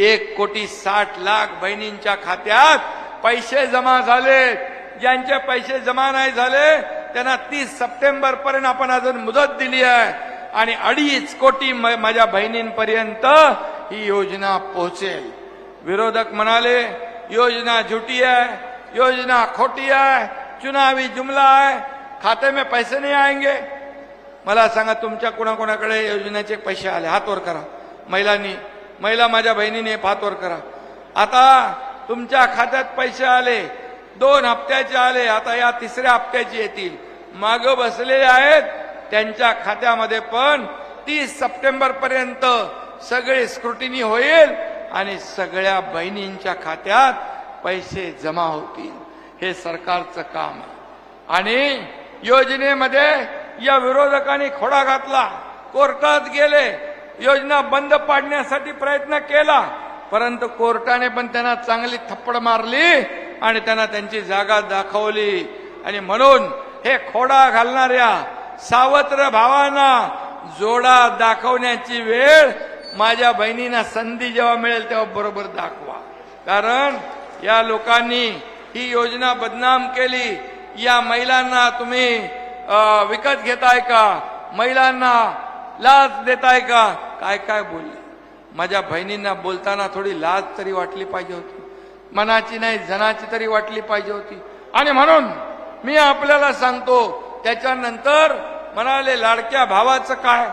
एक कोटी साठ लाख बहिणींच्या खात्यात पैसे जमा झाले. ज्यांचे पैसे जमा नाही झाले त्यांना तीस सप्टेंबर पर्यंत आपण अजून मुदत दिली आहे. आणि अडीच कोटी म- माझ्या बहिणींपर्यंत ही योजना पोहोचेल. विरोधक म्हणाले योजना झुटी आहे योजना खोटी आहे चुनावी जुमला आहे खाते में पैसे नाही आएंगे. मला सांगा तुमच्या कोणाकोणाकडे योजनेचे पैसे आले? हातवर करा. महिलांनी महिला माझ्या बहिणीने पातवर करा. आता तुमच्या खात्यात पैसे आले दोन हप्त्याचे आले आता या तिसऱ्या हप्त्याचे येतील. माग बसलेले आहेत त्यांच्या खात्यामध्ये पण तीस सप्टेंबर पर्यंत सगळे स्क्रुटिनी होईल आणि सगळ्या बहिणींच्या खात्यात पैसे जमा होतील. हे सरकारचं काम आहे. आणि योजनेमध्ये या विरोधकांनी खोडा घातला. कोर्टात गेले. योजना बंद पाडण्यासाठी प्रयत्न केला परंतु कोर्टाने पण त्यांना चांगली थप्पड मारली आणि त्यांना त्यांची जागा दाखवली. आणि म्हणून हे खोडा घालणाऱ्या सावत्र भावांना जोडा दाखवण्याची वेळ माझ्या बहिणींना संधी जेव्हा मिळेल तेव्हा बरोबर दाखवा. कारण या लोकांनी ही योजना बदनाम केली. या महिलांना तुम्ही विकत घेताय का? महिलांना लाच देताय का? काय काय बोलले? माझ्या बहिणींना बोलताना थोडी लाज तरी वाटली पाहिजे होती. मनाची नाही जनाची तरी वाटली पाहिजे होती. आणि म्हणून मी आपल्याला सांगतो त्याच्यानंतर म्हणाले लाडक्या भावाचं काय?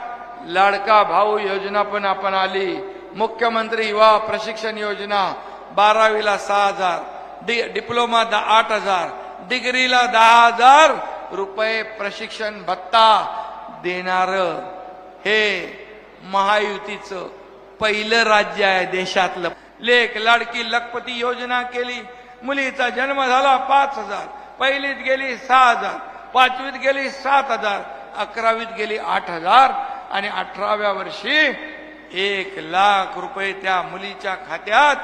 लाडका भाऊ योजना पण आपण आली. मुख्यमंत्री युवा प्रशिक्षण योजना बारावीला सहा हजार डि डिप्लोमा आठ हजार डिग्रीला दहा हजार रुपये प्रशिक्षण भत्ता देणार. हे महायुतीचं पहिलं राज्य आहे देशातलं. लेख लाडकी लखपती योजना केली. मुलीचा जन्म झाला पाच हजार. पहिलीत गेली सहा हजार. पाचवीत गेली सात हजार. अकरावीत गेली आठ हजार. आणि अठराव्या वर्षी एक लाख रुपये त्या मुलीच्या खात्यात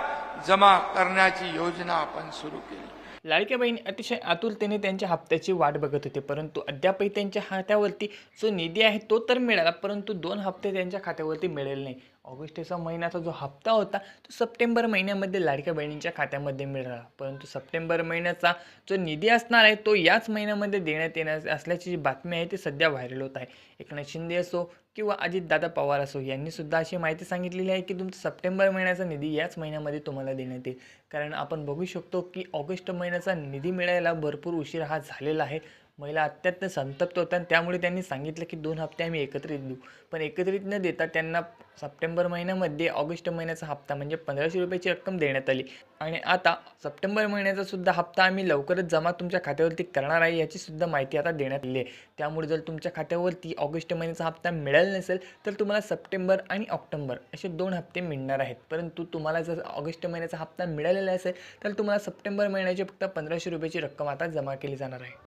जमा करण्याची योजना आपण सुरू केली. लाडक्या बहिणी अतिशय आतुरतेने त्यांच्या हप्त्याची वाट बघत होते परंतु अद्यापही त्यांच्या खात्यावरती जो निधी आहे तो तर मिळाला परंतु दोन हप्ते त्यांच्या खात्यावरती मिळेल नाही. ऑगस्टचा महिन्याचा जो हप्ता होता तो सप्टेंबर महिन्यामध्ये लाडक्या बहिणींच्या खात्यामध्ये मिळाला. परंतु सप्टेंबर महिन्याचा जो निधी असणार आहे तो याच महिन्यामध्ये देण्यात येणार असल्याची जी बातमी आहे ती सध्या व्हायरल होत आहे. एकनाथ शिंदे असो किंवा अजितदादा पवार असो यांनीसुद्धा अशी माहिती सांगितलेली आहे की तुमचा सप्टेंबर महिन्याचा निधी याच महिन्यामध्ये तुम्हाला देण्यात येईल. कारण आपण बघू शकतो की ऑगस्ट महिन्याचा निधी मिळायला भरपूर उशीर हा झालेला आहे. महिला अत्यंत संतप्त होत्या आणि त्यामुळे त्यांनी सांगितलं की दोन हप्ते आम्ही एकत्रित देऊ. पण एकत्रित न देता त्यांना सप्टेंबर महिन्यामध्ये ऑगस्ट महिन्याचा हप्ता म्हणजे पंधराशे रुपयाची रक्कम देण्यात आली. आणि आता सप्टेंबर महिन्याचा सुद्धा हप्ता आम्ही लवकरच जमा तुमच्या खात्यावरती करणार आहे याची सुद्धा माहिती आता देण्यात आली आहे. त्यामुळे जर तुमच्या खात्यावरती ऑगस्ट महिन्याचा हप्ता मिळाला नसेल तर तुम्हाला सप्टेंबर आणि ऑक्टोबर असे दोन हप्ते मिळणार आहेत. परंतु तुम्हाला जर ऑगस्ट महिन्याचा हप्ता मिळालेला असेल तर तुम्हाला सप्टेंबर महिन्याची फक्त पंधराशे रुपयाची रक्कम आता जमा केली जाणार आहे.